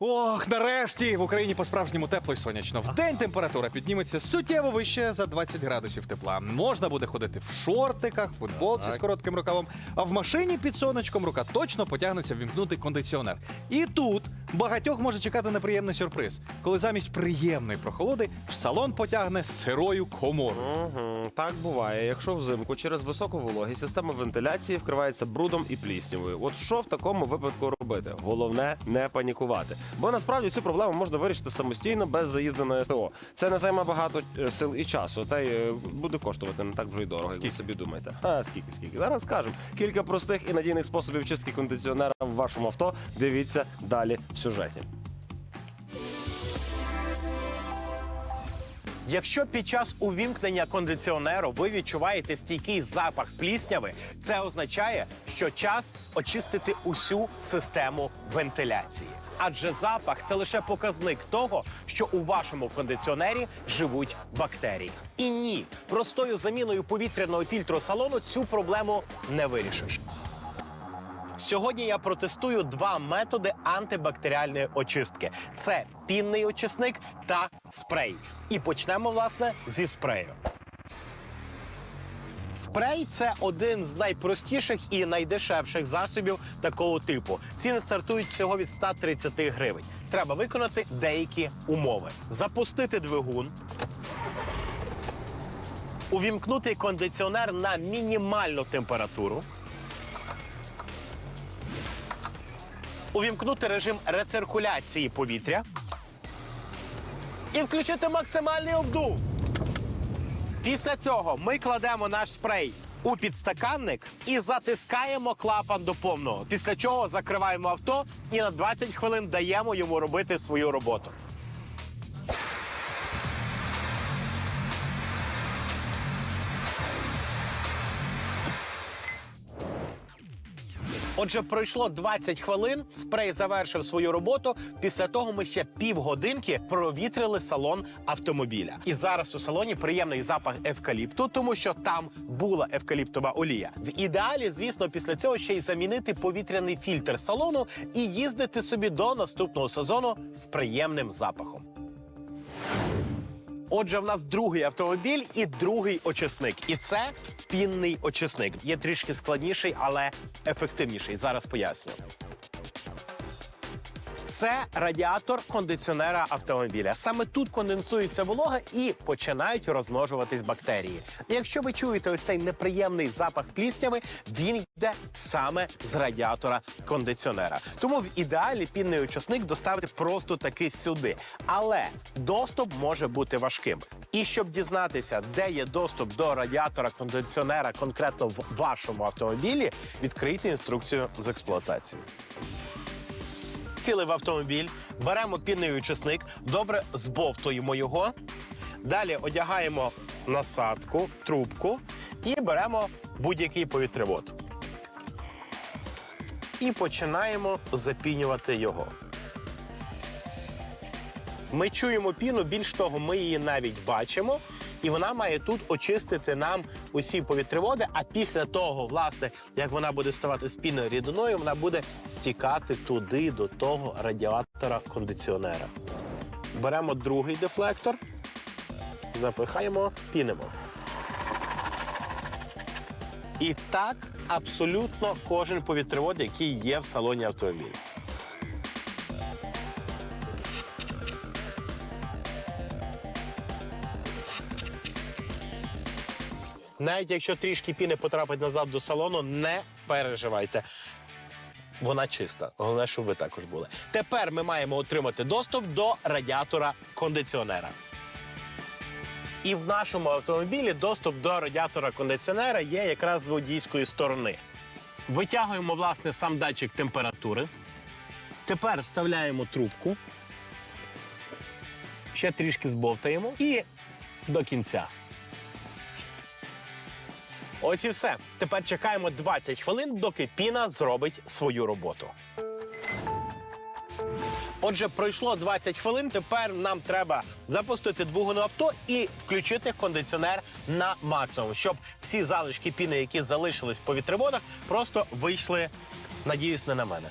Ох, нарешті в Україні по-справжньому тепло і сонячно. В день температура підніметься суттєво вище за 20 градусів тепла. Можна буде ходити в шортиках, футболці з коротким рукавом, а в машині під сонечком рука точно потягнеться вімкнути кондиціонер. І тут багатьох може чекати неприємний сюрприз, коли замість приємної прохолоди в салон потягне сирою коморою. Так буває. Якщо взимку через високу вологість система вентиляції вкривається брудом і пліснявою. От що в такому випадку робити? Головне не панікувати. Бо насправді цю проблему можна вирішити самостійно без заїзду на СТО. Це не займе багато е, сил і часу, та й е, буде коштувати не так вже й дорого, ви собі думаєте. А скільки, скільки? Зараз скажемо. Кілька простих і надійних способів чистки кондиціонера в вашому авто. Дивіться далі в сюжеті. Якщо під час увімкнення кондиціонеру ви відчуваєте стійкий запах плісняви, це означає, що час очистити усю систему вентиляції. Адже запах це лише показник того, що у вашому кондиціонері живуть бактерії. І ні, простою заміною повітряного фільтру салону цю проблему не вирішиш. Сьогодні я протестую два методи антибактеріальної очистки: це пінний очисник та спрей. І почнемо власне зі спрею. Спрей це один з найпростіших і найдешевших засобів такого типу. Ціни стартують всього від 130 гривень. Треба виконати деякі умови: запустити двигун, увімкнути кондиціонер на мінімальну температуру. Увімкнути режим рециркуляції повітря і включити максимальний обдув. Після цього ми кладемо наш спрей у підстаканник і затискаємо клапан до повного. Після чого закриваємо авто і на 20 хвилин даємо йому робити свою роботу. Отже, пройшло 20 хвилин, спрей завершив свою роботу. Після того ми ще півгодинки провітрили салон автомобіля. І зараз у салоні приємний запах евкаліпту, тому що там була евкаліптова олія. В ідеалі, звісно, після цього ще й замінити повітряний фільтр салону і їздити собі до наступного сезону з приємним запахом. Отже, в нас другий автомобіль і другий очисник. І це пінний очисник. Є трішки складніший, але ефективніший. Зараз поясню. Це радіатор кондиціонера автомобіля. Саме тут конденсується волога і починають розмножуватись бактерії. І якщо ви чуєте ось цей неприємний запах плісняви, він йде саме з радіатора кондиціонера. Тому в ідеалі пінний очисник доставити просто таки сюди. Але доступ може бути важким. І щоб дізнатися, де є доступ до радіатора кондиціонера конкретно в вашому автомобілі, відкрийте інструкцію з експлуатації. Сіли в автомобіль, беремо пінний очисник, добре збовтуємо його. Далі одягаємо насадку, трубку і беремо будь-який повітрявод. І починаємо запінювати його. Ми чуємо піну, більш того, ми її навіть бачимо, і вона має тут очистити нам усі повітряводи. А після того, власне, як вона буде ставати з піною рідиною, вона буде стікати туди, до того радіатора кондиціонера. Беремо другий дефлектор, запихаємо, пінимо. І так абсолютно кожен повітрявод, який є в салоні автомобіля. Навіть якщо трішки піни потрапить назад до салону, не переживайте. Вона чиста. Головне, щоб ви також були. Тепер ми маємо отримати доступ до радіатора кондиціонера. І в нашому автомобілі доступ до радіатора кондиціонера є якраз з водійської сторони. Витягуємо, власне, сам датчик температури. Тепер вставляємо трубку. Ще трішки збовтаємо і до кінця. Ось і все. Тепер чекаємо 20 хвилин, доки піна зробить свою роботу. Отже, пройшло 20 хвилин. Тепер нам треба запустити двигун авто і включити кондиціонер на максимум, щоб всі залишки піни, які залишились по вітриводах, просто вийшли, надіюсь, не на мене.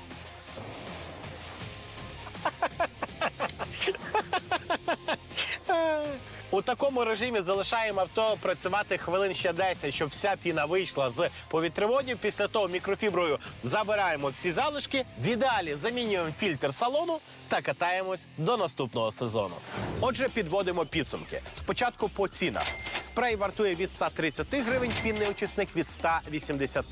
У такому режимі залишаємо авто працювати хвилин ще 10, щоб вся піна вийшла з повітряводів. Після того мікрофіброю забираємо всі залишки. В замінюємо фільтр салону та катаємось до наступного сезону. Отже, підводимо підсумки. Спочатку по цінах. Спрей вартує від 130 гривень, пінний очисник від 180.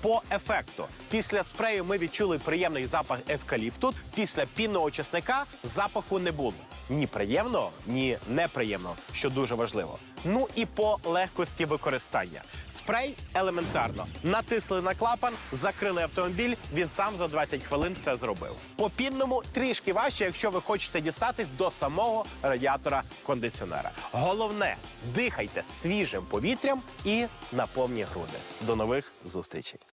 По ефекту після спрею ми відчули приємний запах евкаліпту. Після пінного очисника запаху не було. Ні приємного, ні неприємного, що дуже важливо. Ну і по легкості використання. Спрей елементарно. Натисли на клапан, закрили автомобіль. Він сам за 20 хвилин все зробив. По пінному трішки важче, якщо ви хочете дістатись до самого радіатора кондиціонера. Головне, дихайте свіжим повітрям і на повні груди. До нових зустрічей.